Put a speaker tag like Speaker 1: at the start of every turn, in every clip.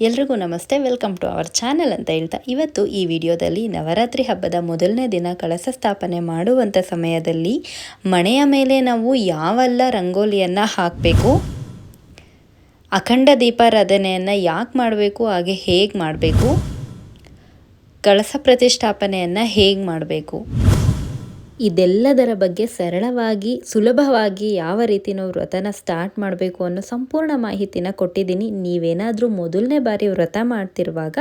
Speaker 1: ಎಲ್ರಿಗೂ ನಮಸ್ತೆ, welcome to our channel ಅಂತ ಹೇಳ್ತಾ, ಇವತ್ತು ಈ ವಿಡಿಯೋದಲ್ಲಿ ನವರಾತ್ರಿ ಹಬ್ಬದ ಮೊದಲನೇ ದಿನ ಕಳಸ ಸ್ಥಾಪನೆ ಮಾಡುವಂಥ ಸಮಯದಲ್ಲಿ ಮನೆಯ ಮೇಲೆ ನಾವು ಯಾವೆಲ್ಲ ರಂಗೋಲಿಯನ್ನು ಹಾಕಬೇಕು, ಅಖಂಡ ದೀಪಾರಾಧನೆಯನ್ನು ಯಾಕೆ ಮಾಡಬೇಕು, ಹಾಗೆ ಹೇಗೆ ಮಾಡಬೇಕು, ಕಳಸ ಪ್ರತಿಷ್ಠಾಪನೆಯನ್ನು ಹೇಗೆ ಮಾಡಬೇಕು ಇದೆಲ್ಲದರ ಬಗ್ಗೆ ಸರಳವಾಗಿ, ಸುಲಭವಾಗಿ ಯಾವ ರೀತಿ ನಾವು ವ್ರತನ ಸ್ಟಾರ್ಟ್ ಮಾಡಬೇಕು ಅನ್ನೋ ಸಂಪೂರ್ಣ ಮಾಹಿತಿನ ಕೊಟ್ಟಿದ್ದೀನಿ. ನೀವೇನಾದರೂ ಮೊದಲನೇ ಬಾರಿ ವ್ರತ ಮಾಡ್ತಿರುವಾಗ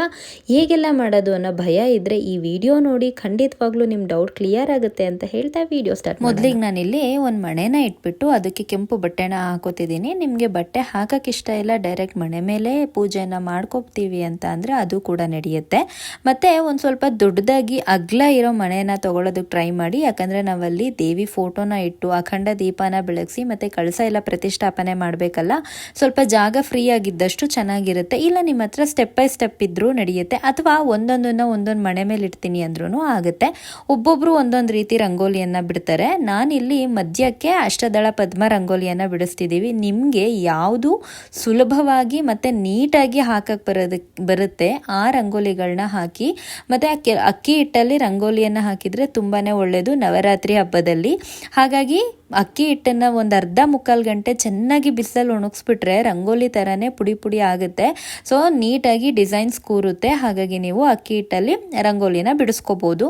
Speaker 1: ಹೇಗೆಲ್ಲ ಮಾಡೋದು ಅನ್ನೋ ಭಯ ಇದ್ದರೆ ಈ ವಿಡಿಯೋ ನೋಡಿ ಖಂಡಿತವಾಗ್ಲೂ ನಿಮ್ಮ ಡೌಟ್ ಕ್ಲಿಯರ್ ಆಗುತ್ತೆ ಅಂತ ಹೇಳ್ತಾ ವಿಡಿಯೋ ಸ್ಟಾರ್ಟ್ ಮೊದಲಿಗೆ ನಾನಿಲ್ಲಿ ಒಂದು ಮಣೆನ ಇಟ್ಬಿಟ್ಟು ಅದಕ್ಕೆ ಕೆಂಪು ಬಟ್ಟೆನ ಹಾಕೋತಿದ್ದೀನಿ. ನಿಮಗೆ ಬಟ್ಟೆ ಹಾಕಕ್ಕೆ ಇಷ್ಟ ಇಲ್ಲ ಡೈರೆಕ್ಟ್ ಮಣೆ ಮೇಲೆ ಪೂಜೆನ ಮಾಡ್ಕೋತೀವಿ ಅಂತ ಅಂದರೆ ಅದು ಕೂಡ ನಡೆಯುತ್ತೆ. ಮತ್ತು ಒಂದು ಸ್ವಲ್ಪ ದೊಡ್ಡದಾಗಿ ಅಗ್ಲ ಇರೋ ಮಣೆನ ತೊಗೊಳೋದಕ್ಕೆ ಟ್ರೈ ಮಾಡಿ, ಯಾಕಂದರೆ ಯಾಕಂದರೆ ನಾವಲ್ಲಿ ದೇವಿ ಫೋಟೋನ ಇಟ್ಟು ಅಖಂಡ ದೀಪನ ಬೆಳಗಿಸಿ ಮತ್ತು ಕಳಸ ಎಲ್ಲ ಪ್ರತಿಷ್ಠಾಪನೆ ಮಾಡಬೇಕಲ್ಲ, ಸ್ವಲ್ಪ ಜಾಗ ಫ್ರೀ ಆಗಿದ್ದಷ್ಟು ಚೆನ್ನಾಗಿರುತ್ತೆ. ಇಲ್ಲ ನಿಮ್ಮ ಹತ್ರ ಸ್ಟೆಪ್ ಬೈ ಸ್ಟೆಪ್ ಇದ್ರೂ ನಡೆಯುತ್ತೆ, ಅಥವಾ ಒಂದೊಂದನ್ನು ಒಂದೊಂದು ಮನೆ ಮೇಲೆ ಇಡ್ತೀನಿ ಅಂದ್ರೂ ಆಗುತ್ತೆ. ಒಬ್ಬೊಬ್ಬರು ಒಂದೊಂದು ರೀತಿ ರಂಗೋಲಿಯನ್ನು ಬಿಡ್ತಾರೆ. ನಾನಿಲ್ಲಿ ಮಧ್ಯಕ್ಕೆ ಅಷ್ಟದಳ ಪದ್ಮ ರಂಗೋಲಿಯನ್ನು ಬಿಡಿಸ್ತಿದ್ದೀವಿ ನಿಮಗೆ ಯಾವುದು ಸುಲಭವಾಗಿ ಮತ್ತು ನೀಟಾಗಿ ಹಾಕಕ್ಕೆ ಬರೋದಕ್ಕೆ ಬರುತ್ತೆ ಆ ರಂಗೋಲಿಗಳನ್ನ ಹಾಕಿ, ಮತ್ತು ಅಕ್ಕಿ ಹಿಟ್ಟಲ್ಲಿ ರಂಗೋಲಿಯನ್ನು ಹಾಕಿದರೆ ತುಂಬಾ ಒಳ್ಳೆಯದು ನವರಾತ್ರಿ ಹಬ್ಬದಲ್ಲಿ. ಹಾಗಾಗಿ ಅಕ್ಕಿ ಹಿಟ್ಟನ್ನು ಒಂದು ಅರ್ಧ ಮುಕ್ಕಾಲು ಗಂಟೆ ಚೆನ್ನಾಗಿ ಬಿಸಿಲಲ್ಲಿ ಒಣಗಿಸ್ಬಿಟ್ರೆ ರಂಗೋಲಿ ಥರನೇ ಪುಡಿ ಪುಡಿ ಆಗುತ್ತೆ. ಸೊ ನೀಟಾಗಿ ಡಿಸೈನ್ಸ್ ಕೂರುತ್ತೆ. ಹಾಗಾಗಿ ನೀವು ಅಕ್ಕಿ ಹಿಟ್ಟಲ್ಲಿ ರಂಗೋಲಿನ ಬಿಡಿಸ್ಕೋಬೋದು.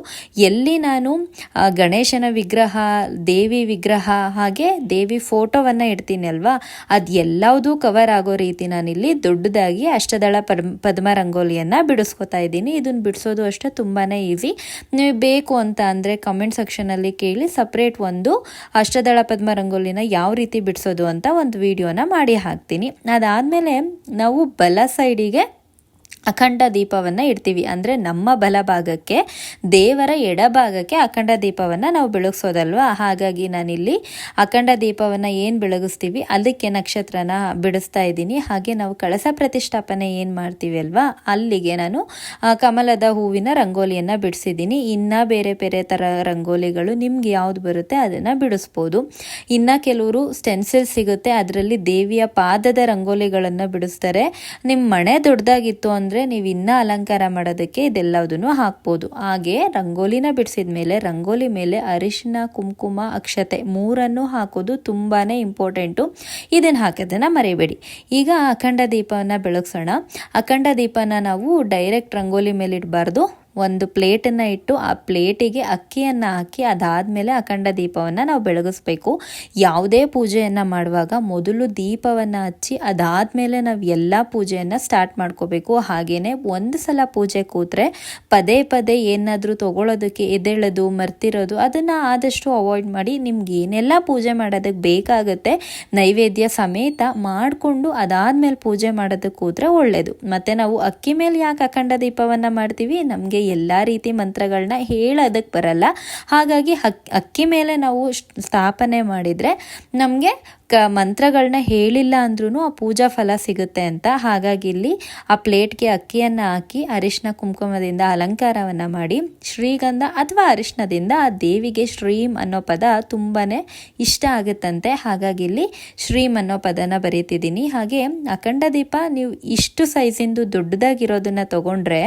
Speaker 1: ಎಲ್ಲಿ ನಾನು ಗಣೇಶನ ವಿಗ್ರಹ, ದೇವಿ ವಿಗ್ರಹ ಹಾಗೆ ದೇವಿ ಫೋಟೋವನ್ನು ಇಡ್ತೀನಿ ಅಲ್ವಾ? ಅದು ಎಲ್ಲವುದೂ ಕವರ್ ಆಗೋ ರೀತಿ ನಾನಿಲ್ಲಿ ದೊಡ್ಡದಾಗಿ ಅಷ್ಟದಳ ಪದ್ಮ ರಂಗೋಲಿಯನ್ನು ಬಿಡಿಸ್ಕೊತಾ ಇದ್ದೀನಿ. ಇದನ್ನು ಬಿಡಿಸೋದು ಅಷ್ಟೇ ತುಂಬಾ ಈಸಿ ನೀವು ಬೇಕು ಅಂತ ಅಂದರೆ ಕಮೆಂಟ್ ಸೆಕ್ಷನಲ್ಲಿ ಕೇಳಿ ಸಪ್ರೇಟ್ ಒಂದು ಅಷ್ಟದಳ ಪದ್ಮ ರಂಗೋಲಿನ ಯಾವ ರೀತಿ ಬಿಡಿಸೋದು ಅಂತ ಒಂದು ವಿಡಿಯೋನ ಮಾಡಿ ಹಾಕ್ತೀನಿ. ಅದಾದಮೇಲೆ ನಾವು ಬಲ ಸೈಡಿಗೆ ಅಖಂಡ ದೀಪವನ್ನು ಇಡ್ತೀವಿ. ಅಂದರೆ ನಮ್ಮ ಬಲಭಾಗಕ್ಕೆ, ದೇವರ ಎಡಭಾಗಕ್ಕೆ ಅಖಂಡ ದೀಪವನ್ನು ನಾವು ಬೆಳಗಿಸೋದಲ್ವಾ? ಹಾಗಾಗಿ ನಾನಿಲ್ಲಿ ಅಖಂಡ ದೀಪವನ್ನು ಏನು ಬೆಳಗಿಸ್ತೀವಿ? ಅದಕ್ಕೆ ನಕ್ಷತ್ರನ ಬಿಡಿಸ್ತಾ ಇದ್ದೀನಿ. ಹಾಗೆ ನಾವು ಕಳಸ ಪ್ರತಿಷ್ಠಾಪನೆ ಏನು ಮಾಡ್ತೀವಿ ಅಲ್ವಾ? ಅಲ್ಲಿಗೆ ನಾನು ಕಮಲದ ಹೂವಿನ ರಂಗೋಲಿಯನ್ನು ಬಿಡಿಸಿದ್ದೀನಿ. ಇನ್ನು ಬೇರೆ ಬೇರೆ ಥರ ರಂಗೋಲಿಗಳು ನಿಮ್ಗೆ ಯಾವುದು ಬರುತ್ತೆ ಅದನ್ನು ಬಿಡಿಸ್ಬೋದು. ಇನ್ನು ಕೆಲವರು ಸ್ಟೆನ್ಸಿಲ್ ಸಿಗುತ್ತೆ. ಅದರಲ್ಲಿ ದೇವಿಯ ಪಾದದ ರಂಗೋಲಿಗಳನ್ನು ಬಿಡಿಸ್ತಾರೆ. ನಿಮ್ಮ ಮನೆ ದೊಡ್ಡದಾಗಿತ್ತು ಅಂದರೆ ಅಂದರೆ ನೀವು ಇನ್ನೂ ಅಲಂಕಾರ ಮಾಡೋದಕ್ಕೆ ಇದೆಲ್ಲದನ್ನು ಹಾಕ್ಬೋದು. ಹಾಗೆ ರಂಗೋಲಿನ ಬಿಡಿಸಿದ ಮೇಲೆ, ರಂಗೋಲಿ ಮೇಲೆ ಅರಿಶಿನ, ಕುಂಕುಮ, ಅಕ್ಷತೆ ಮೂರನ್ನು ಹಾಕೋದು ತುಂಬಾ ಇಂಪಾರ್ಟೆಂಟು ಇದನ್ನು ಹಾಕೋದನ್ನು ಮರಿಬೇಡಿ. ಈಗ ಅಖಂಡ ದೀಪವನ್ನು ಬೆಳಗ್ಸೋಣ. ಅಖಂಡ ದೀಪನ ನಾವು ಡೈರೆಕ್ಟ್ ರಂಗೋಲಿ ಮೇಲೆ ಇಡಬಾರ್ದು ಒಂದು ಪ್ಲೇಟನ್ನು ಇಟ್ಟು ಆ ಪ್ಲೇಟಿಗೆ ಅಕ್ಕಿಯನ್ನು ಹಾಕಿ ಅದಾದಮೇಲೆ ಅಖಂಡ ದೀಪವನ್ನು ನಾವು ಬೆಳಗಿಸ್ಬೇಕು. ಯಾವುದೇ ಪೂಜೆಯನ್ನು ಮಾಡುವಾಗ ಮೊದಲು ದೀಪವನ್ನು ಹಚ್ಚಿ ಅದಾದಮೇಲೆ ನಾವು ಎಲ್ಲ ಪೂಜೆಯನ್ನು ಸ್ಟಾರ್ಟ್ ಮಾಡ್ಕೋಬೇಕು. ಹಾಗೆಯೇ ಒಂದು ಸಲ ಪೂಜೆ ಕೂತ್ರೆ ಪದೇ ಪದೇ ಏನಾದರೂ ತೊಗೊಳೋದಕ್ಕೆ ಎದೆಳೋದು ಮರ್ತಿರೋದು ಅದನ್ನು ಆದಷ್ಟು ಅವಾಯ್ಡ್ ಮಾಡಿ ನಿಮ್ಗೆ ಏನೆಲ್ಲ ಪೂಜೆ ಮಾಡೋದಕ್ಕೆ ಬೇಕಾಗುತ್ತೆ ನೈವೇದ್ಯ ಸಮೇತ ಮಾಡಿಕೊಂಡು ಅದಾದಮೇಲೆ ಪೂಜೆ ಮಾಡೋದಕ್ಕೆ ಕೂತ್ರೆ ಒಳ್ಳೆಯದು ಮತ್ತು ನಾವು ಅಕ್ಕಿ ಮೇಲೆ ಯಾಕೆ ಅಖಂಡ ದೀಪವನ್ನು ಮಾಡ್ತೀವಿ? ನಮಗೆ ಎಲ್ಲ ರೀತಿ ಮಂತ್ರಗಳನ್ನ ಹೇಳೋದಕ್ಕೆ ಬರಲ್ಲ. ಹಾಗಾಗಿ ಅಕ್ಕಿ ಮೇಲೆ ನಾವು ಸ್ಥಾಪನೆ ಮಾಡಿದರೆ ನಮಗೆ ಮಂತ್ರಗಳನ್ನ ಹೇಳಿಲ್ಲ ಅಂದ್ರೂ ಆ ಪೂಜಾ ಫಲ ಸಿಗುತ್ತೆ ಅಂತ. ಹಾಗಾಗಿ ಇಲ್ಲಿ ಆ ಪ್ಲೇಟ್ಗೆ ಅಕ್ಕಿಯನ್ನು ಹಾಕಿ ಅರಿಶಿನ ಕುಂಕುಮದಿಂದ ಅಲಂಕಾರವನ್ನು ಮಾಡಿ, ಶ್ರೀಗಂಧ ಅಥವಾ ಅರಿಶಿನದಿಂದ ಆ ದೇವಿಗೆ ಶ್ರೀಮ್ ಅನ್ನೋ ಪದ ತುಂಬಾ ಇಷ್ಟ ಆಗುತ್ತಂತೆ. ಹಾಗಾಗಿ ಇಲ್ಲಿ ಶ್ರೀಮ್ ಅನ್ನೋ ಪದನ ಬರೀತಿದ್ದೀನಿ. ಹಾಗೆ ಅಖಂಡ ದೀಪ ನೀವು ಇಷ್ಟು ಸೈಜಿಂದು ದೊಡ್ಡದಾಗಿರೋದನ್ನ ತಗೊಂಡ್ರೆ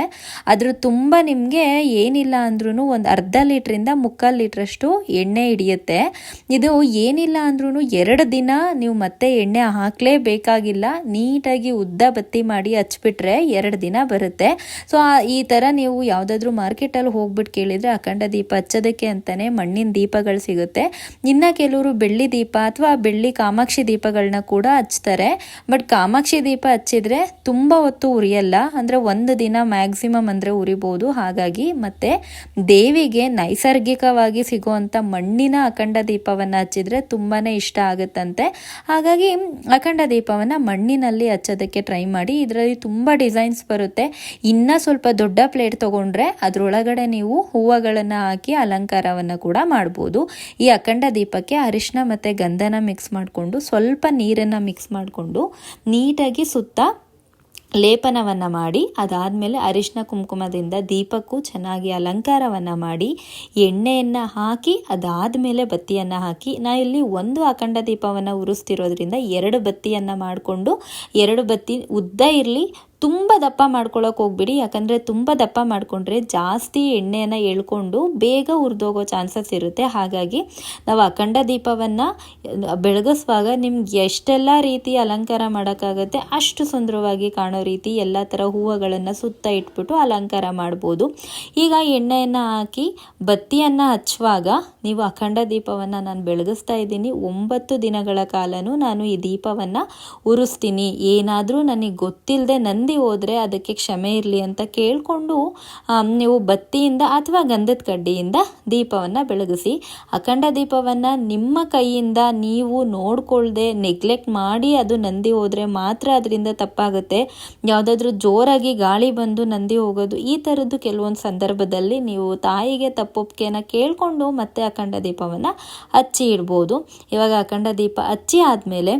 Speaker 1: ಅದ್ರ ತುಂಬ ನಿಮಗೆ ಏನಿಲ್ಲ ಅಂದ್ರೂ ಒಂದು ಅರ್ಧ ಲೀಟ್ರಿಂದ ಮುಕ್ಕಾಲು ಲೀಟ್ರಷ್ಟು ಎಣ್ಣೆ ಹಿಡಿಯುತ್ತೆ. ಇದು ಏನಿಲ್ಲ ಅಂದ್ರೂ ಎರಡು ದಿನ ನೀವು ಮತ್ತೆ ಎಣ್ಣೆ ಹಾಕಲೇಬೇಕಾಗಿಲ್ಲ. ನೀಟಾಗಿ ಉದ್ದ ಬತ್ತಿ ಮಾಡಿ ಹಚ್ಬಿಟ್ರೆ ಎರಡು ದಿನ ಬರುತ್ತೆ. ಸೊ ಈ ಥರ ನೀವು ಯಾವುದಾದ್ರೂ ಮಾರ್ಕೆಟಲ್ಲಿ ಹೋಗ್ಬಿಟ್ಟು ಕೇಳಿದರೆ ಅಖಂಡ ದೀಪ ಹಚ್ಚೋದಕ್ಕೆ ಅಂತಲೇ ಮಣ್ಣಿನ ದೀಪಗಳು ಸಿಗುತ್ತೆ. ಇನ್ನು ಕೆಲವರು ಬೆಳ್ಳಿ ದೀಪ ಅಥವಾ ಬೆಳ್ಳಿ ಕಾಮಾಕ್ಷಿ ದೀಪಗಳನ್ನ ಕೂಡ ಹಚ್ತಾರೆ. ಬಟ್ ಕಾಮಾಕ್ಷಿ ದೀಪ ಹಚ್ಚಿದ್ರೆ ತುಂಬ ಹೊತ್ತು ಉರಿಯಲ್ಲ. ಅಂದರೆ ಒಂದು ದಿನ ಮ್ಯಾಕ್ಸಿಮಮ್ ಅಂದರೆ ಉರಿಬೋದು. ಹಾಗಾಗಿ ಮತ್ತೆ ದೇವಿಗೆ ನೈಸರ್ಗಿಕವಾಗಿ ಸಿಗುವಂಥ ಮಣ್ಣಿನ ಅಖಂಡ ದೀಪವನ್ನು ಹಚ್ಚಿದ್ರೆ ತುಂಬಾ ಇಷ್ಟ ಆಗುತ್ತಂತೆ. ಹಾಗಾಗಿ ಅಖಂಡ ದೀಪವನ್ನು ಮಣ್ಣಿನಲ್ಲಿ ಹಚ್ಚೋದಕ್ಕೆ ಟ್ರೈ ಮಾಡಿ. ಇದರಲ್ಲಿ ತುಂಬ ಡಿಸೈನ್ಸ್ ಬರುತ್ತೆ. ಇನ್ನೂ ಸ್ವಲ್ಪ ದೊಡ್ಡ ಪ್ಲೇಟ್ ತೊಗೊಂಡ್ರೆ ಅದರೊಳಗಡೆ ನೀವು ಹೂವುಗಳನ್ನು ಹಾಕಿ ಅಲಂಕಾರವನ್ನು ಕೂಡ ಮಾಡ್ಬೋದು. ಈ ಅಖಂಡ ದೀಪಕ್ಕೆ ಅರಿಶಿನ ಮತ್ತು ಗಂಧನ ಮಿಕ್ಸ್ ಮಾಡಿಕೊಂಡು ಸ್ವಲ್ಪ ನೀರನ್ನು ಮಿಕ್ಸ್ ಮಾಡಿಕೊಂಡು ನೀಟಾಗಿ ಸುತ್ತ ಲೇಪನವನ್ನು ಮಾಡಿ, ಅದಾದಮೇಲೆ ಅರಿಶಿನ ಕುಂಕುಮದಿಂದ ದೀಪಕ್ಕೂ ಚೆನ್ನಾಗಿ ಅಲಂಕಾರವನ್ನು ಮಾಡಿ, ಎಣ್ಣೆಯನ್ನು ಹಾಕಿ ಅದಾದ ಮೇಲೆ ಬತ್ತಿಯನ್ನು ಹಾಕಿ, ನಾ ಇಲ್ಲಿ ಒಂದು ಅಖಂಡ ದೀಪವನ್ನು ಉರಿಸ್ತಿರೋದ್ರಿಂದ ಎರಡು ಬತ್ತಿಯನ್ನು ಮಾಡಿಕೊಂಡು, ಎರಡು ಬತ್ತಿ ಉದ್ದ ಇರಲಿ ತುಂಬ ದಪ್ಪ ಮಾಡ್ಕೊಳ್ಳೋಕೆ ಹೋಗ್ಬಿಡಿ. ಯಾಕಂದರೆ ತುಂಬ ದಪ್ಪ ಮಾಡಿಕೊಂಡ್ರೆ ಜಾಸ್ತಿ ಎಣ್ಣೆಯನ್ನು ಎಳ್ಕೊಂಡು ಬೇಗ ಹುರಿದೋಗೋ ಚಾನ್ಸಸ್ ಇರುತ್ತೆ. ಹಾಗಾಗಿ ನಾವು ಅಖಂಡ ದೀಪವನ್ನು ಬೆಳಗಿಸುವಾಗ ನಿಮ್ಗೆ ಎಷ್ಟೆಲ್ಲ ರೀತಿ ಅಲಂಕಾರ ಮಾಡೋಕ್ಕಾಗತ್ತೆ ಅಷ್ಟು ಸುಂದರವಾಗಿ ಕಾಣೋ ರೀತಿ ಎಲ್ಲ ಥರ ಹೂವುಗಳನ್ನು ಸುತ್ತ ಇಟ್ಬಿಟ್ಟು ಅಲಂಕಾರ ಮಾಡ್ಬೋದು. ಈಗ ಎಣ್ಣೆಯನ್ನು ಹಾಕಿ ಬತ್ತಿಯನ್ನು ಹಚ್ಚುವಾಗ ನೀವು ಅಖಂಡ ದೀಪವನ್ನು ನಾನು ಬೆಳಗಿಸ್ತಾ ಇದ್ದೀನಿ. ಒಂಬತ್ತು ದಿನಗಳ ಕಾಲನೂ ನಾನು ಈ ದೀಪವನ್ನು ಉರಿಸ್ತೀನಿ. ಏನಾದರೂ ನನಗೆ ಗೊತ್ತಿಲ್ಲದೆ ನಂದಿ ಹೋದರೆ ಅದಕ್ಕೆ ಕ್ಷಮೆ ಇರಲಿ ಅಂತ ಕೇಳಿಕೊಂಡು ನೀವು ಬತ್ತಿಯಿಂದ ಅಥವಾ ಗಂಧದ ಕಡ್ಡಿಯಿಂದ ದೀಪವನ್ನು ಬೆಳಗಿಸಿ, ಅಖಂಡ ದೀಪವನ್ನು ನಿಮ್ಮ ಕೈಯಿಂದ ನೀವು ನೋಡಿಕೊಳ್ಳದೆ ನೆಗ್ಲೆಕ್ಟ್ ಮಾಡಿ ಅದು ನಂದಿ ಹೋದರೆ ಮಾತ್ರ ಅದರಿಂದ ತಪ್ಪಾಗುತ್ತೆ. ಯಾವುದಾದ್ರೂ ಜೋರಾಗಿ ಗಾಳಿ ಬಂದು ನಂದಿ ಹೋಗೋದು ಈ ಥರದ್ದು ಕೆಲವೊಂದು ಸಂದರ್ಭದಲ್ಲಿ ನೀವು ತಾಯಿಗೆ ತಪ್ಪೊಪ್ಪಿಗೆನ ಕೇಳಿಕೊಂಡು ಮತ್ತೆ ಅಖಂಡ ದೀಪವನ್ನು ಹಚ್ಚಿ ಇಡ್ಬೋದು. ಇವಾಗ ಅಖಂಡ ದೀಪ ಹಚ್ಚಿ ಆದಮೇಲೆ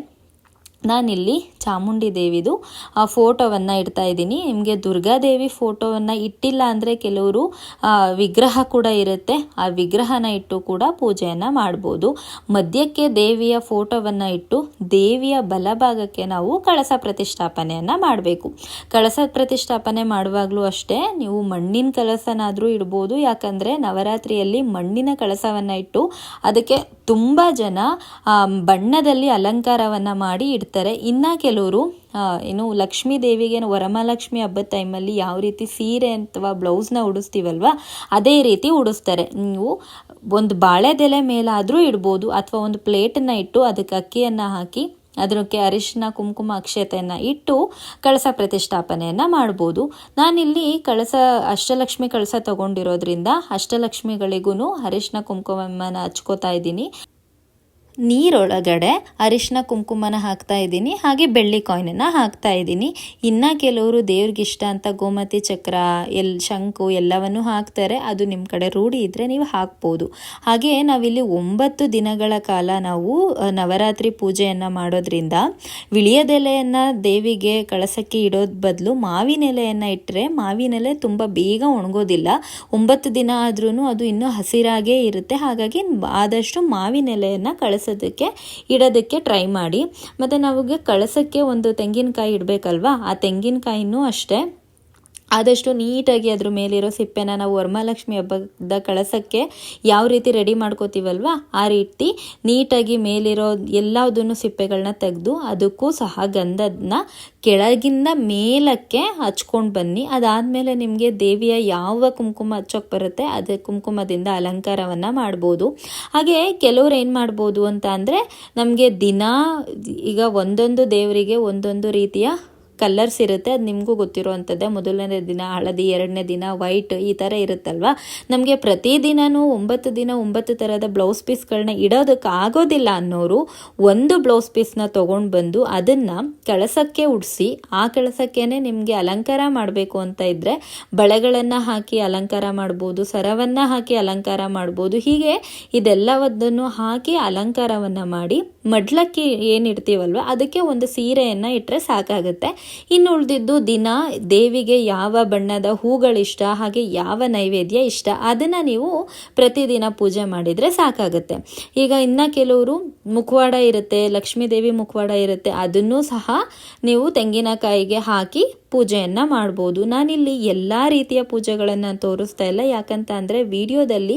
Speaker 1: ನಾನಿಲ್ಲಿ ಚಾಮುಂಡಿ ದೇವಿದು ಆ ಫೋಟೋವನ್ನು ಇಡ್ತಾ ಇದ್ದೀನಿ. ನಿಮಗೆ ದುರ್ಗಾದೇವಿ ಫೋಟೋವನ್ನು ಇಟ್ಟಿಲ್ಲ ಅಂದರೆ ಕೆಲವರು ವಿಗ್ರಹ ಕೂಡ ಇರುತ್ತೆ. ಆ ವಿಗ್ರಹನ ಇಟ್ಟು ಕೂಡ ಪೂಜೆಯನ್ನು ಮಾಡ್ಬೋದು. ಮಧ್ಯಕ್ಕೆ ದೇವಿಯ ಫೋಟೋವನ್ನು ಇಟ್ಟು ದೇವಿಯ ಬಲಭಾಗಕ್ಕೆ ನಾವು ಕಳಸ ಪ್ರತಿಷ್ಠಾಪನೆಯನ್ನು ಮಾಡಬೇಕು. ಕಳಸ ಪ್ರತಿಷ್ಠಾಪನೆ ಮಾಡುವಾಗಲೂ ಅಷ್ಟೇ ನೀವು ಮಣ್ಣಿನ ಕಳಸನಾದರೂ ಇಡ್ಬೋದು. ಯಾಕಂದರೆ ನವರಾತ್ರಿಯಲ್ಲಿ ಮಣ್ಣಿನ ಕಳಸವನ್ನು ಇಟ್ಟು ಅದಕ್ಕೆ ತುಂಬ ಜನ ಬಣ್ಣದಲ್ಲಿ ಅಲಂಕಾರವನ್ನು ಮಾಡಿ ಇಡ್ತಾರೆ. ಇನ್ನು ಕೆಲವರು ಏನು ಲಕ್ಷ್ಮೀ ದೇವಿಗೆ, ವರಮಹಾಲಕ್ಷ್ಮಿ ಹಬ್ಬದ ಟೈಮಲ್ಲಿ ಯಾವ ರೀತಿ ಸೀರೆ ಅಥವಾ ಬ್ಲೌಸ್ನ ಉಡಿಸ್ತೀವಲ್ವ, ಅದೇ ರೀತಿ ಉಡಿಸ್ತಾರೆ. ನೀವು ಒಂದು ಬಾಳೆದೆಲೆ ಮೇಲಾದರೂ ಇಡ್ಬೋದು, ಅಥವಾ ಒಂದು ಪ್ಲೇಟನ್ನು ಇಟ್ಟು ಅದಕ್ಕೆ ಅಕ್ಕಿಯನ್ನು ಹಾಕಿ ಅದಕ್ಕೆ ಅರಿಶಿನ, ಕುಂಕುಮ, ಅಕ್ಷತೆಯನ್ನು ಇಟ್ಟು ಕಳಸ ಪ್ರತಿಷ್ಠಾಪನೆಯನ್ನು ಮಾಡ್ಬೋದು. ನಾನಿಲ್ಲಿ ಕಳಸ, ಅಷ್ಟಲಕ್ಷ್ಮಿ ಕಳಸ ತಗೊಂಡಿರೋದ್ರಿಂದ ಅಷ್ಟಲಕ್ಷ್ಮಿಗಳಿಗೂ ಅರಿಶಿನ ಕುಂಕುಮನ ಹಚ್ಕೋತಾ ಇದ್ದೀನಿ. ನೀರೊಳಗಡೆ ಅರಿಶಿನ ಕುಂಕುಮನ ಹಾಕ್ತಾ ಇದ್ದೀನಿ, ಹಾಗೆ ಬೆಳ್ಳಿ ಕಾಯಿನನ್ನು ಹಾಕ್ತಾ ಇದ್ದೀನಿ. ಇನ್ನು ಕೆಲವರು ದೇವ್ರಿಗೆ ಇಷ್ಟ ಅಂತ ಗೋಮತಿ ಚಕ್ರ, ಎಲ್ ಶಂಕು ಎಲ್ಲವನ್ನು ಹಾಕ್ತಾರೆ. ಅದು ನಿಮ್ಮ ಕಡೆ ರೂಢಿ ಇದ್ದರೆ ನೀವು ಹಾಕ್ಬೋದು. ಹಾಗೆ ನಾವಿಲ್ಲಿ ಒಂಬತ್ತು ದಿನಗಳ ಕಾಲ ನಾವು ನವರಾತ್ರಿ ಪೂಜೆಯನ್ನು ಮಾಡೋದ್ರಿಂದ ವಿಳಿಯದೆಲೆಯನ್ನು ದೇವಿಗೆ ಕಳಸಕ್ಕೆ ಇಡೋದ್ ಬದಲು ಮಾವಿನ ಎಲೆಯನ್ನು ಇಟ್ಟರೆ ಮಾವಿನ ಎಲೆ ತುಂಬ ಬೇಗ ಒಣಗೋದಿಲ್ಲ. ಒಂಬತ್ತು ದಿನ ಆದ್ರೂ ಅದು ಇನ್ನೂ ಹಸಿರಾಗೇ ಇರುತ್ತೆ. ಹಾಗಾಗಿ ಆದಷ್ಟು ಮಾವಿನ ಎಲೆಯನ್ನು ಕಳಸ ಕಳಿಸೋದಕ್ಕೆ ಇಡೋದಕ್ಕೆ ಟ್ರೈ ಮಾಡಿ. ಮತ್ತು ನಮಗೆ ಕಳಸಕ್ಕೆ ಒಂದು ತೆಂಗಿನಕಾಯಿ ಇಡಬೇಕಲ್ವಾ? ಆ ತೆಂಗಿನಕಾಯಿನೂ ಅಷ್ಟೇ. ಆದಷ್ಟು ನೀಟಾಗಿ ಅದ್ರ ಮೇಲಿರೋ ಸಿಪ್ಪೆನ ನಾವು ವರಮಹಾಲಕ್ಷ್ಮಿ ಹಬ್ಬದ ಕಳಸಕ್ಕೆ ಯಾವ ರೀತಿ ರೆಡಿ ಮಾಡ್ಕೋತೀವಲ್ವ? ಆ ರೀತಿ ನೀಟಾಗಿ ಮೇಲಿರೋ ಎಲ್ಲದನ್ನು ಸಿಪ್ಪೆಗಳನ್ನ ತೆಗೆದು ಅದಕ್ಕೂ ಸಹ ಗಂಧದನ್ನ ಕೆಳಗಿಂದ ಮೇಲಕ್ಕೆ ಹಚ್ಕೊಂಡು ಬನ್ನಿ. ಅದಾದಮೇಲೆ ನಿಮಗೆ ದೇವಿಯ ಯಾವ ಕುಂಕುಮ ಹಚ್ಚೋಕೆ ಬರುತ್ತೆ ಅದೇ ಕುಂಕುಮದಿಂದ ಅಲಂಕಾರವನ್ನು ಮಾಡ್ಬೋದು. ಹಾಗೆ ಕೆಲವ್ರು ಏನು ಮಾಡ್ಬೋದು ಅಂತ ಅಂದರೆ ನಮಗೆ ದಿನ ಈಗ ಒಂದೊಂದು ದೇವರಿಗೆ ಒಂದೊಂದು ರೀತಿಯ ಕಲರ್ಸ್ ಇರುತ್ತೆ, ಅದು ನಿಮಗೂ ಗೊತ್ತಿರೋವಂಥದ್ದೇ. ಮೊದಲನೇ ದಿನ, ಹಳದಿ, ಎರಡನೇ ದಿನ, ವೈಟ್, ಈ ಥರ ಇರುತ್ತಲ್ವ? ನಮಗೆ ಪ್ರತಿದಿನವೂ ಒಂಬತ್ತು ದಿನ, ಒಂಬತ್ತು ಥರದ ಬ್ಲೌಸ್ ಪೀಸ್ಗಳನ್ನ ಇಡೋದಕ್ಕೆ ಆಗೋದಿಲ್ಲ ಅನ್ನೋರು ಒಂದು ಬ್ಲೌಸ್ ಪೀಸ್ನ ತೊಗೊಂಡು ಬಂದು ಅದನ್ನು ಕಳಸಕ್ಕೆ ಉಡಿಸಿ, ಆ ಕಳಸಕ್ಕೇ ನಿಮಗೆ ಅಲಂಕಾರ ಮಾಡಬೇಕು ಅಂತ ಇದ್ದರೆ ಬಳೆಗಳನ್ನು ಹಾಕಿ ಅಲಂಕಾರ ಮಾಡ್ಬೋದು, ಸರವನ್ನು ಹಾಕಿ ಅಲಂಕಾರ ಮಾಡ್ಬೋದು. ಹೀಗೆ ಇದೆಲ್ಲವದನ್ನು ಹಾಕಿ ಅಲಂಕಾರವನ್ನು ಮಾಡಿ ಮಡ್ಲಕ್ಕಿ ಏನಿಡ್ತೀವಲ್ವ ಅದಕ್ಕೆ ಒಂದು ಸೀರೆಯನ್ನು ಇಟ್ಟರೆ ಸಾಕಾಗುತ್ತೆ. ಇನ್ನು ಉಳಿದಿದ್ದು ದಿನ, ದೇವಿಗೆ ಯಾವ ಬಣ್ಣದ ಹೂಗಳಿಷ್ಟ, ಹಾಗೆ ಯಾವ ನೈವೇದ್ಯ ಇಷ್ಟ, ಅದನ್ನು ನೀವು ಪ್ರತಿದಿನ ಪೂಜೆ ಮಾಡಿದರೆ ಸಾಕಾಗುತ್ತೆ. ಈಗ ಇನ್ನು ಕೆಲವರು ಮುಖವಾಡ ಇರುತ್ತೆ ಲಕ್ಷ್ಮೀ ದೇವಿ ಮುಖವಾಡ ಇರುತ್ತೆ, ಅದನ್ನು ಸಹ ನೀವು ತೆಂಗಿನಕಾಯಿಗೆ ಹಾಕಿ ಪೂಜೆಯನ್ನು ಮಾಡ್ಬೋದು. ನಾನಿಲ್ಲಿ ಎಲ್ಲ ರೀತಿಯ ಪೂಜೆಗಳನ್ನು ತೋರಿಸ್ತಾ ಇಲ್ಲ. ಯಾಕಂತ ಅಂದರೆ ವಿಡಿಯೋದಲ್ಲಿ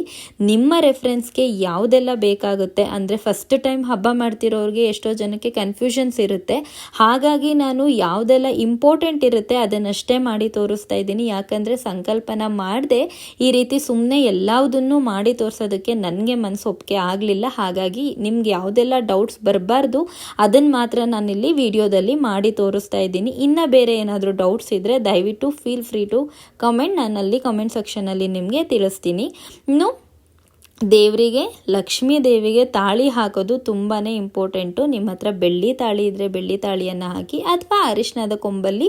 Speaker 1: ನಿಮ್ಮ ರೆಫರೆನ್ಸ್ಗೆ ಯಾವುದೆಲ್ಲ ಬೇಕಾಗುತ್ತೆ? ಅಂದರೆ ಫಸ್ಟ್ ಟೈಮ್ ಹಬ್ಬ ಮಾಡ್ತಿರೋರಿಗೆ ಎಷ್ಟೋ ಜನಕ್ಕೆ ಕನ್ಫ್ಯೂಷನ್ಸ್ ಇರುತ್ತೆ. ಹಾಗಾಗಿ ನಾನು ಯಾವುದೆಲ್ಲ ಇಂಪಾರ್ಟೆಂಟ್ ಇರುತ್ತೆ ಅದನ್ನಷ್ಟೇ ಮಾಡಿ ತೋರಿಸ್ತಾ ಇದ್ದೀನಿ. ಯಾಕಂದರೆ ಸಂಕಲ್ಪನ ಮಾಡದೆ ಈ ರೀತಿ ಸುಮ್ಮನೆ ಎಲ್ಲದನ್ನು ಮಾಡಿ ತೋರಿಸೋದಕ್ಕೆ ನನಗೆ ಮನಸ್ಸು ಒಪ್ಪಿಗೆ ಆಗಲಿಲ್ಲ. ಹಾಗಾಗಿ ನಿಮ್ಗೆ ಯಾವುದೆಲ್ಲ ಡೌಟ್ಸ್ ಬರಬಾರ್ದು ಅದನ್ನು ಮಾತ್ರ ನಾನಿಲ್ಲಿ ವಿಡಿಯೋದಲ್ಲಿ ಮಾಡಿ ತೋರಿಸ್ತಾ ಇದ್ದೀನಿ. ಇನ್ನು ಬೇರೆ ಏನಾದರೂ ಡೌಟ್ಸ್ ಇದ್ದರೆ ದಯವಿಟ್ಟು ಫೀಲ್ ಫ್ರೀ ಟು ಕಮೆಂಟ್ ನಾನಲ್ಲಿ ಕಮೆಂಟ್ ಸೆಕ್ಷನಲ್ಲಿ ನಿಮಗೆ ತಿಳಿಸ್ತೀನಿ. ಇನ್ನು ದೇವರಿಗೆ, ಲಕ್ಷ್ಮೀ ದೇವಿಗೆ ತಾಳಿ ಹಾಕೋದು ತುಂಬಾ ಇಂಪಾರ್ಟೆಂಟು ನಿಮ್ಮ ಹತ್ರ ಬೆಳ್ಳಿ ತಾಳಿ ಇದ್ದರೆ ಬೆಳ್ಳಿ ತಾಳಿಯನ್ನು ಹಾಕಿ ಅಥವಾ ಅರಿಶಿನದ ಕೊಂಬಲ್ಲಿ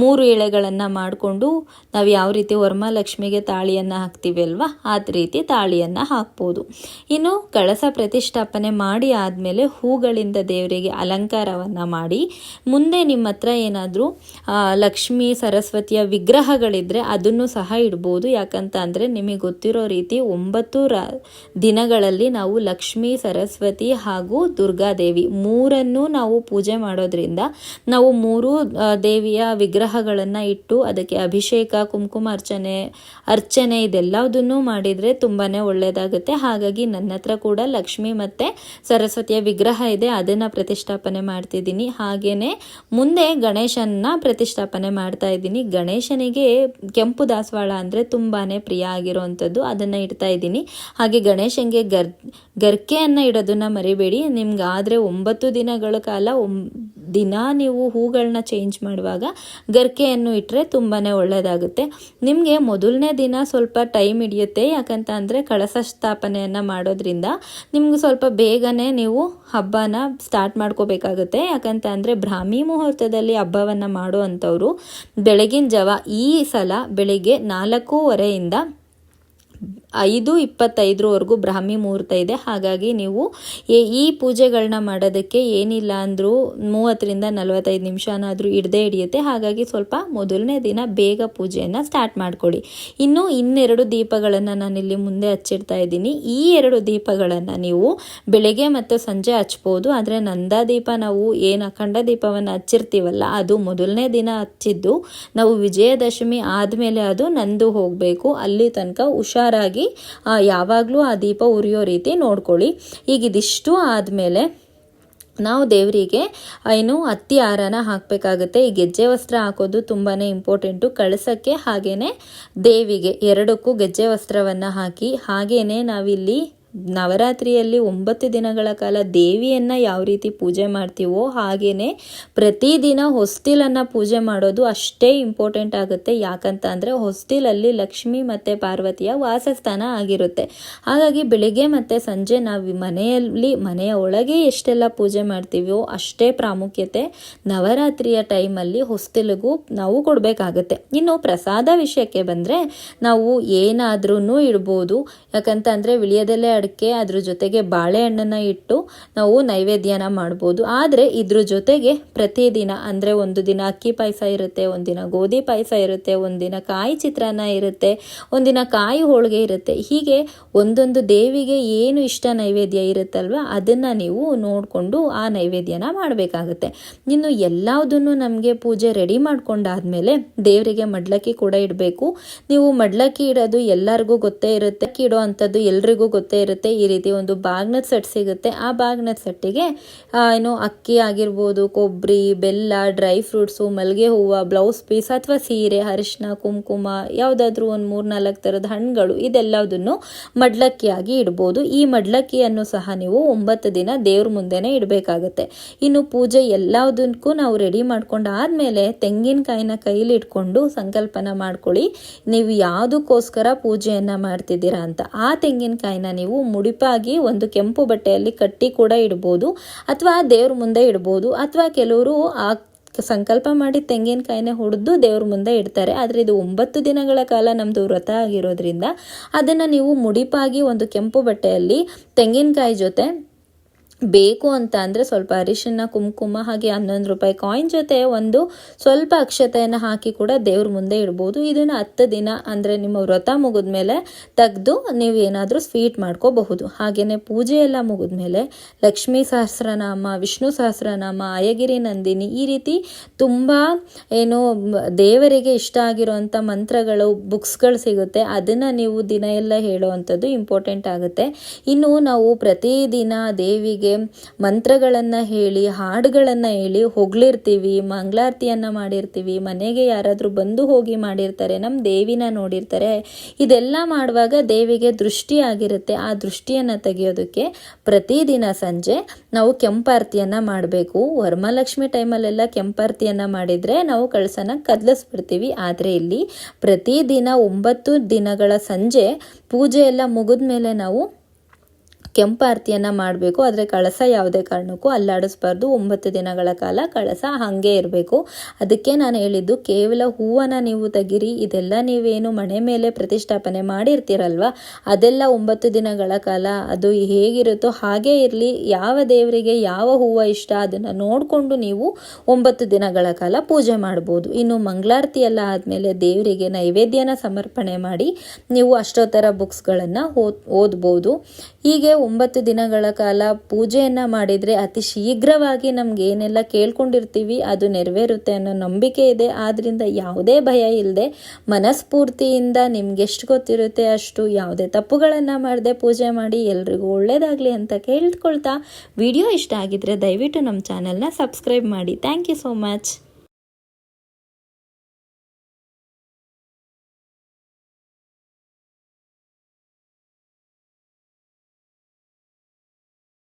Speaker 1: ಮೂರು ಎಳೆಗಳನ್ನು ಮಾಡಿಕೊಂಡು ನಾವು ಯಾವ ರೀತಿ ವರ್ಮಲಕ್ಷ್ಮಿಗೆ ತಾಳಿಯನ್ನು ಹಾಕ್ತೀವಿ ಅಲ್ವಾ ಆ ರೀತಿ ತಾಳಿಯನ್ನು ಹಾಕ್ಬೋದು. ಇನ್ನು ಕಳಸ ಪ್ರತಿಷ್ಠಾಪನೆ ಮಾಡಿ ಆದಮೇಲೆ ಹೂಗಳಿಂದ ದೇವರಿಗೆ ಅಲಂಕಾರವನ್ನು ಮಾಡಿ, ಮುಂದೆ ನಿಮ್ಮ ಹತ್ರ ಏನಾದರೂ ಲಕ್ಷ್ಮಿ, ಸರಸ್ವತಿಯ ವಿಗ್ರಹಗಳಿದ್ದರೆ ಅದನ್ನು ಸಹ ಇಡ್ಬೋದು. ಯಾಕಂತ ಅಂದರೆ ನಿಮಗೆ ಗೊತ್ತಿರೋ ರೀತಿ ಒಂಬತ್ತು ರಾ ದಿನಗಳಲ್ಲಿ ನಾವು ಲಕ್ಷ್ಮಿ, ಸರಸ್ವತಿ ಹಾಗೂ ದುರ್ಗಾದೇವಿ ಮೂರನ್ನು ನಾವು ಪೂಜೆ ಮಾಡೋದ್ರಿಂದ ನಾವು ಮೂರು ದೇವಿಯ ವಿಗ್ರಹಗಳನ್ನು ಇಟ್ಟು ಅದಕ್ಕೆ ಅಭಿಷೇಕ, ಕುಂಕುಮ ಅರ್ಚನೆ ಅರ್ಚನೆ ಇದೆಲ್ಲದನ್ನು ಮಾಡಿದರೆ ತುಂಬಾ ಒಳ್ಳೆಯದಾಗುತ್ತೆ ಹಾಗಾಗಿ ನನ್ನ ಹತ್ರ ಕೂಡ ಲಕ್ಷ್ಮಿ ಮತ್ತು ಸರಸ್ವತಿಯ ವಿಗ್ರಹ ಇದೆ, ಅದನ್ನು ಪ್ರತಿಷ್ಠಾಪನೆ ಮಾಡ್ತಿದ್ದೀನಿ. ಹಾಗೆಯೇ ಮುಂದೆ ಗಣೇಶನ ಪ್ರತಿಷ್ಠಾಪನೆ ಮಾಡ್ತಾ ಇದ್ದೀನಿ. ಗಣೇಶನಿಗೆ ಕೆಂಪು ದಾಸವಾಳ ಅಂದರೆ ತುಂಬಾ ಪ್ರಿಯ ಆಗಿರೋವಂಥದ್ದು, ಅದನ್ನು ಇಡ್ತಾ ಇದ್ದೀನಿ. ಹಾಗೆ ಗಣೇಶನಿಗೆ ಗರ್, ಗರ್ಕೆಯನ್ನು ಇಡೋದನ್ನು ಮರಿಬೇಡಿ. ನಿಮ್ಗೆ ಆದರೆ ಒಂಬತ್ತು ದಿನಗಳ ಕಾಲ ಒಂ, ದಿನ ನೀವು ಹೂಗಳನ್ನ ಚೇಂಜ್ ಮಾಡುವಾಗ ಗರ್ಕೆಯನ್ನು ಇಟ್ಟರೆ ತುಂಬಾ ಒಳ್ಳೆಯದಾಗುತ್ತೆ ನಿಮಗೆ ಮೊದಲನೇ ದಿನ ಸ್ವಲ್ಪ ಟೈಮ್ ಹಿಡಿಯುತ್ತೆ. ಯಾಕಂತ ಅಂದರೆ ಕಳಸ ಸ್ಥಾಪನೆಯನ್ನು ಮಾಡೋದ್ರಿಂದ ನಿಮ್ಗೆ ಸ್ವಲ್ಪ ಬೇಗನೆ ನೀವು ಹಬ್ಬನ ಸ್ಟಾರ್ಟ್ ಮಾಡ್ಕೋಬೇಕಾಗುತ್ತೆ. ಯಾಕಂತ ಅಂದರೆ ಬ್ರಾಹ್ಮಿ ಮುಹೂರ್ತದಲ್ಲಿ ಹಬ್ಬವನ್ನು ಮಾಡೋ ಅಂಥವ್ರು ಬೆಳಗಿನ ಜಾವ ಈ ಸಲ ಬೆಳಿಗ್ಗೆ ನಾಲ್ಕೂವರೆಯಿಂದ ಐದು, ಇಪ್ಪತ್ತೈದರವರೆಗೂ ಬ್ರಾಹ್ಮಿ ಮುಹೂರ್ತ ಇದೆ. ಹಾಗಾಗಿ ನೀವು ಈ- ಪೂಜೆಗಳನ್ನ ಮಾಡೋದಕ್ಕೆ ಏನಿಲ್ಲ ಅಂದರೂ ಮೂವತ್ತರಿಂದ ನಲವತ್ತೈದು ನಿಮಿಷನಾದರೂ ಹಿಡ್ದೇ ಹಿಡಿಯುತ್ತೆ. ಹಾಗಾಗಿ ಸ್ವಲ್ಪ ಮೊದಲನೇ ದಿನ ಬೇಗ ಪೂಜೆಯನ್ನು ಸ್ಟಾರ್ಟ್ ಮಾಡಿಕೊಡಿ ಇನ್ನು ಇನ್ನೆರಡು ದೀಪಗಳನ್ನು ನಾನಿಲ್ಲಿ ಮುಂದೆ ಹಚ್ಚಿಡ್ತಾ ಇದ್ದೀನಿ. ಈ ಎರಡು ದೀಪಗಳನ್ನು ನೀವು ಬೆಳಗ್ಗೆ ಮತ್ತು ಸಂಜೆ ಹಚ್ಬೋದು. ಆದರೆ ನಂದಾ ದೀಪ ನಾವು ಏನು ಅಖಂಡ ದೀಪವನ್ನು ಹಚ್ಚಿರ್ತೀವಲ್ಲ, ಅದು ಮೊದಲನೇ ದಿನ ಹಚ್ಚಿದ್ದು ನಾವು ವಿಜಯದಶಮಿ ಆದಮೇಲೆ ಅದು ನಂದು ಹೋಗಬೇಕು. ಅಲ್ಲಿ ತನಕ ಹುಷಾರಾಗಿ ಯಾವಾಗಲೂ ಆ ದೀಪ ಉರಿಯೋ ರೀತಿ ನೋಡ್ಕೊಳ್ಳಿ. ಈಗ ಇದಿಷ್ಟು ಆದಮೇಲೆ ನಾವು ದೇವರಿಗೆ ಏನು ಹತ್ತಿ ಆರನ ಹಾಕಬೇಕಾಗುತ್ತೆ. ಈ ಗೆಜ್ಜೆ ವಸ್ತ್ರ ಹಾಕೋದು ತುಂಬಾ ಇಂಪಾರ್ಟೆಂಟು ಕಳಸಕ್ಕೆ ಹಾಗೆಯೇ ದೇವಿಗೆ, ಎರಡಕ್ಕೂ ಗೆಜ್ಜೆ ವಸ್ತ್ರವನ್ನು ಹಾಕಿ ಹಾಗೇ ನಾವಿಲ್ಲಿ ನವರಾತ್ರಿಯಲ್ಲಿ ಒಂಬತ್ತು ದಿನಗಳ ಕಾಲ ದೇವಿಯನ್ನು ಯಾವ ರೀತಿ ಪೂಜೆ ಮಾಡ್ತೀವೋ ಹಾಗೆಯೇ ಪ್ರತಿದಿನ ಹೊಸ್ತಿಲನ್ನು ಪೂಜೆ ಮಾಡೋದು ಅಷ್ಟೇ ಇಂಪಾರ್ಟೆಂಟ್ ಆಗುತ್ತೆ. ಯಾಕಂತ ಅಂದರೆ ಹೊಸ್ತಿಲಲ್ಲಿ ಲಕ್ಷ್ಮಿ ಮತ್ತು ಪಾರ್ವತಿಯ ವಾಸಸ್ಥಾನ ಆಗಿರುತ್ತೆ. ಹಾಗಾಗಿ ಬೆಳಿಗ್ಗೆ ಮತ್ತು ಸಂಜೆ ನಾವು ಮನೆಯಲ್ಲಿ, ಮನೆಯ ಒಳಗೆ ಎಷ್ಟೆಲ್ಲ ಪೂಜೆ ಮಾಡ್ತೀವೋ ಅಷ್ಟೇ ಪ್ರಾಮುಖ್ಯತೆ ನವರಾತ್ರಿಯ ಟೈಮಲ್ಲಿ ಹೊಸ್ತಿಲಿಗೂ ನಾವು ಕೊಡಬೇಕಾಗತ್ತೆ. ಇನ್ನು ಪ್ರಸಾದ ವಿಷಯಕ್ಕೆ ಬಂದರೆ ನಾವು ಏನಾದ್ರೂ ಇಡ್ಬೋದು. ಯಾಕಂತ ಅಂದರೆ ವಿಳಿಯದೆಲೆ ಅಡಿಕೆ, ಅದ್ರ ಜೊತೆಗೆ ಬಾಳೆಹಣ್ಣನ್ನು ಇಟ್ಟು ನಾವು ನೈವೇದ್ಯನ ಮಾಡ್ಬೋದು. ಆದರೆ ಇದ್ರ ಜೊತೆಗೆ ಪ್ರತಿದಿನ, ಅಂದರೆ ಒಂದು ದಿನ ಅಕ್ಕಿ ಪಾಯಸ ಇರುತ್ತೆ ಒಂದಿನ ಗೋಧಿ ಪಾಯಸ ಇರುತ್ತೆ ಒಂದಿನ ಕಾಯಿ ಚಿತ್ರಾನ್ನ ಇರುತ್ತೆ ಒಂದಿನ ಕಾಯಿ ಹೋಳಿಗೆ ಇರುತ್ತೆ. ಹೀಗೆ ಒಂದೊಂದು ದೇವಿಗೆ ಏನು ಇಷ್ಟ ನೈವೇದ್ಯ ಇರುತ್ತಲ್ವ, ಅದನ್ನು ನೀವು ನೋಡಿಕೊಂಡು ಆ ನೈವೇದ್ಯನ ಮಾಡಬೇಕಾಗುತ್ತೆ. ಇನ್ನು ಎಲ್ಲದನ್ನು ನಮಗೆ ಪೂಜೆ ರೆಡಿ ಮಾಡ್ಕೊಂಡಾದ್ಮೇಲೆ ದೇವರಿಗೆ ಮಡ್ಲಕ್ಕಿ ಕೂಡ ಇಡಬೇಕು. ನೀವು ಮಡ್ಲಕ್ಕಿ ಇಡೋದು ಎಲ್ಲರಿಗೂ ಗೊತ್ತೇ ಇರುತ್ತೆ. ಇಡೋ ಅಂಥದ್ದು ಎಲ್ರಿಗೂ ಗೊತ್ತೇ ಇರುತ್ತೆ ಈ ರೀತಿ ಒಂದು ಬಾಗ್ನದ ಸೆಟ್ ಸಿಗುತ್ತೆ. ಆ ಬಾಗ್ನದ ಸೆಟ್ಟಿಗೆ ಏನು ಅಕ್ಕಿ ಆಗಿರ್ಬೋದು ಕೊಬ್ಬರಿ ಬೆಲ್ಲ, ಡ್ರೈ ಫ್ರೂಟ್ಸು ಮಲ್ಲಿಗೆ ಹೂವು, ಬ್ಲೌಸ್ ಪೀಸ್ ಅಥವಾ ಸೀರೆ ಅರಿಶಿನ ಕುಂಕುಮ, ಯಾವುದಾದ್ರೂ ಒಂದು ಮೂರು ನಾಲ್ಕು ಥರದ ಹಣ್ಣುಗಳು, ಇದೆಲ್ಲದನ್ನು ಮಡ್ಲಕ್ಕಿಯಾಗಿ ಇಡ್ಬೋದು. ಈ ಮಡ್ಲಕ್ಕಿಯನ್ನು ಸಹ ನೀವು ಒಂಬತ್ತು ದಿನ ದೇವ್ರ ಮುಂದೆನೇ ಇಡಬೇಕಾಗತ್ತೆ. ಇನ್ನು ಪೂಜೆ ಎಲ್ಲದಕ್ಕೂ ನಾವು ರೆಡಿ ಮಾಡ್ಕೊಂಡು ಆದಮೇಲೆ ತೆಂಗಿನಕಾಯಿನ ಕೈಲಿ ಇಟ್ಕೊಂಡು ಸಂಕಲ್ಪನ ಮಾಡ್ಕೊಳ್ಳಿ, ನೀವು ಯಾವುದಕ್ಕೋಸ್ಕರ ಪೂಜೆಯನ್ನು ಮಾಡ್ತಿದ್ದೀರಾ ಅಂತ. ಆ ತೆಂಗಿನಕಾಯಿನ ನೀವು ಮುಡಿಪಾಗಿ ಒಂದು ಕೆಂಪು ಬಟ್ಟೆಯಲ್ಲಿ ಕಟ್ಟಿ ಕೂಡ ಇಡ್ಬೋದು ಅಥವಾ ದೇವ್ರ ಮುಂದೆ ಇಡ್ಬೋದು ಅಥವಾ ಕೆಲವರು ಆ ಸಂಕಲ್ಪ ಮಾಡಿ ತೆಂಗಿನಕಾಯಿನೇ ಹೊಡೆದು ದೇವ್ರ ಮುಂದೆ ಇಡ್ತಾರೆ. ಆದರೆ ಇದು ಒಂಬತ್ತು ದಿನಗಳ ಕಾಲ ನಮ್ಮದು ವ್ರತ ಆಗಿರೋದ್ರಿಂದ ಅದನ್ನು ನೀವು ಮುಡಿಪಾಗಿ ಒಂದು ಕೆಂಪು ಬಟ್ಟೆಯಲ್ಲಿ ತೆಂಗಿನಕಾಯಿ ಜೊತೆ ಬೇಕು ಅಂತ ಅಂದರೆ ಸ್ವಲ್ಪ ಅರಿಶಿನ, ಕುಂಕುಮ ಹಾಗೆ ಹನ್ನೊಂದು ರೂಪಾಯಿ ಕಾಯಿನ್ ಜೊತೆ ಒಂದು ಸ್ವಲ್ಪ ಅಕ್ಷತೆಯನ್ನು ಹಾಕಿ ಕೂಡ ದೇವ್ರ ಮುಂದೆ ಇಡ್ಬೋದು. ಇದನ್ನು ಹತ್ತು ದಿನ ಅಂದರೆ ನಿಮ್ಮ ವ್ರತ ಮುಗಿದ್ಮೇಲೆ ತೆಗೆದು ನೀವು ಏನಾದರೂ ಸ್ವೀಟ್ ಮಾಡ್ಕೋಬಹುದು. ಹಾಗೆಯೇ ಪೂಜೆ ಎಲ್ಲ ಮುಗಿದ್ಮೇಲೆ ಲಕ್ಷ್ಮೀ ಸಹಸ್ರನಾಮ, ವಿಷ್ಣು ಸಹಸ್ರನಾಮ ಅಯಗಿರಿ ನಂದಿನಿ ಈ ರೀತಿ ತುಂಬ ಏನು ದೇವರಿಗೆ ಇಷ್ಟ ಆಗಿರೋವಂಥ ಮಂತ್ರಗಳು, ಬುಕ್ಸ್ಗಳು ಸಿಗುತ್ತೆ. ಅದನ್ನು ನೀವು ದಿನ ಎಲ್ಲ ಹೇಳುವಂಥದ್ದು ಇಂಪಾರ್ಟೆಂಟ್ ಆಗುತ್ತೆ. ಇನ್ನು ನಾವು ಪ್ರತಿದಿನ ದೇವಿಗೆ ಮಂತ್ರಗಳನ್ನು ಹೇಳಿ, ಹಾಡುಗಳನ್ನು ಹೇಳಿ ಹೊಗಳಿರ್ತೀವಿ ಮಂಗಳಾರತಿಯನ್ನು ಮಾಡಿರ್ತೀವಿ, ಮನೆಗೆ ಯಾರಾದರೂ ಬಂದು ಹೋಗಿ ಮಾಡಿರ್ತಾರೆ ನಮ್ಮ ದೇವಿನ ನೋಡಿರ್ತಾರೆ. ಇದೆಲ್ಲ ಮಾಡುವಾಗ ದೇವಿಗೆ ದೃಷ್ಟಿ ಆಗಿರುತ್ತೆ. ಆ ದೃಷ್ಟಿಯನ್ನು ತೆಗೆಯೋದಕ್ಕೆ ಪ್ರತಿದಿನ ಸಂಜೆ ನಾವು ಕೆಂಪಾರತಿಯನ್ನು ಮಾಡಬೇಕು. ವರಮಹಾಲಕ್ಷ್ಮಿ ಟೈಮಲ್ಲೆಲ್ಲ ಕೆಂಪಾರತಿಯನ್ನು ಮಾಡಿದರೆ ನಾವು ಕಳಸನ ಕದಲಿಸ್ಬಿಡ್ತೀವಿ. ಆದರೆ ಇಲ್ಲಿ ಪ್ರತಿದಿನ ಒಂಬತ್ತು ದಿನಗಳ ಸಂಜೆ ಪೂಜೆ ಎಲ್ಲ ಮುಗಿದ ಮೇಲೆ ನಾವು ಕೆಂಪಾರತಿಯನ್ನು ಮಾಡಬೇಕು. ಆದರೆ ಕಳಸ ಯಾವುದೇ ಕಾರಣಕ್ಕೂ ಅಲ್ಲಾಡಿಸ್ಬಾರ್ದು. ಒಂಬತ್ತು ದಿನಗಳ ಕಾಲ ಕಳಸ ಹಾಗೆ ಇರಬೇಕು. ಅದಕ್ಕೆ ನಾನು ಹೇಳಿದ್ದು, ಕೇವಲ ಹೂವನ್ನು ನೀವು ತೆಗಿರಿ, ಇದೆಲ್ಲ ನೀವೇನು ಮನೆ ಮೇಲೆ ಪ್ರತಿಷ್ಠಾಪನೆ ಮಾಡಿರ್ತೀರಲ್ವ? ಅದೆಲ್ಲ ಒಂಬತ್ತು ದಿನಗಳ ಕಾಲ ಅದು ಹೇಗಿರುತ್ತೋ ಹಾಗೇ ಇರಲಿ. ಯಾವ ದೇವರಿಗೆ ಯಾವ ಹೂವು ಇಷ್ಟ ಅದನ್ನು ನೋಡಿಕೊಂಡು ನೀವು ಒಂಬತ್ತು ದಿನಗಳ ಕಾಲ ಪೂಜೆ ಮಾಡ್ಬೋದು. ಇನ್ನು ಮಂಗಳಾರತಿ ಎಲ್ಲ ಆದಮೇಲೆ ದೇವರಿಗೆ ನೈವೇದ್ಯನ ಸಮರ್ಪಣೆ ಮಾಡಿ ನೀವು ಅಷ್ಟೋತ್ತರ ಬುಕ್ಸ್ಗಳನ್ನು ಓದ್ಬೋದು. ಹೀಗೆ ಒಂಬತ್ತು ದಿನಗಳ ಕಾಲ ಪೂಜೆಯನ್ನು ಮಾಡಿದರೆ ಅತಿ ಶೀಘ್ರವಾಗಿ ನಮ್ಗೆ ಏನೆಲ್ಲ ಕೇಳ್ಕೊಂಡಿರ್ತೀವಿ ಅದು ನೆರವೇರುತ್ತೆ ಅನ್ನೋ ನಂಬಿಕೆ ಇದೆ. ಆದ್ದರಿಂದ ಯಾವುದೇ ಭಯ ಇಲ್ಲದೆ ಮನಸ್ಫೂರ್ತಿಯಿಂದ ನಿಮ್ಗೆ ಎಷ್ಟು ಗೊತ್ತಿರುತ್ತೆ ಅಷ್ಟು ಯಾವುದೇ ತಪ್ಪುಗಳನ್ನು ಮಾಡದೆ ಪೂಜೆ ಮಾಡಿ ಎಲ್ರಿಗೂ ಒಳ್ಳೆಯದಾಗಲಿ ಅಂತ ಕೇಳ್ಕೊಳ್ತಾ. ವಿಡಿಯೋ ಇಷ್ಟ ಆಗಿದ್ರೆ ದಯವಿಟ್ಟು ನಮ್ಮ ಚಾನೆಲ್ನ ಸಬ್ಸ್ಕ್ರೈಬ್ ಮಾಡಿ. Thank you so much.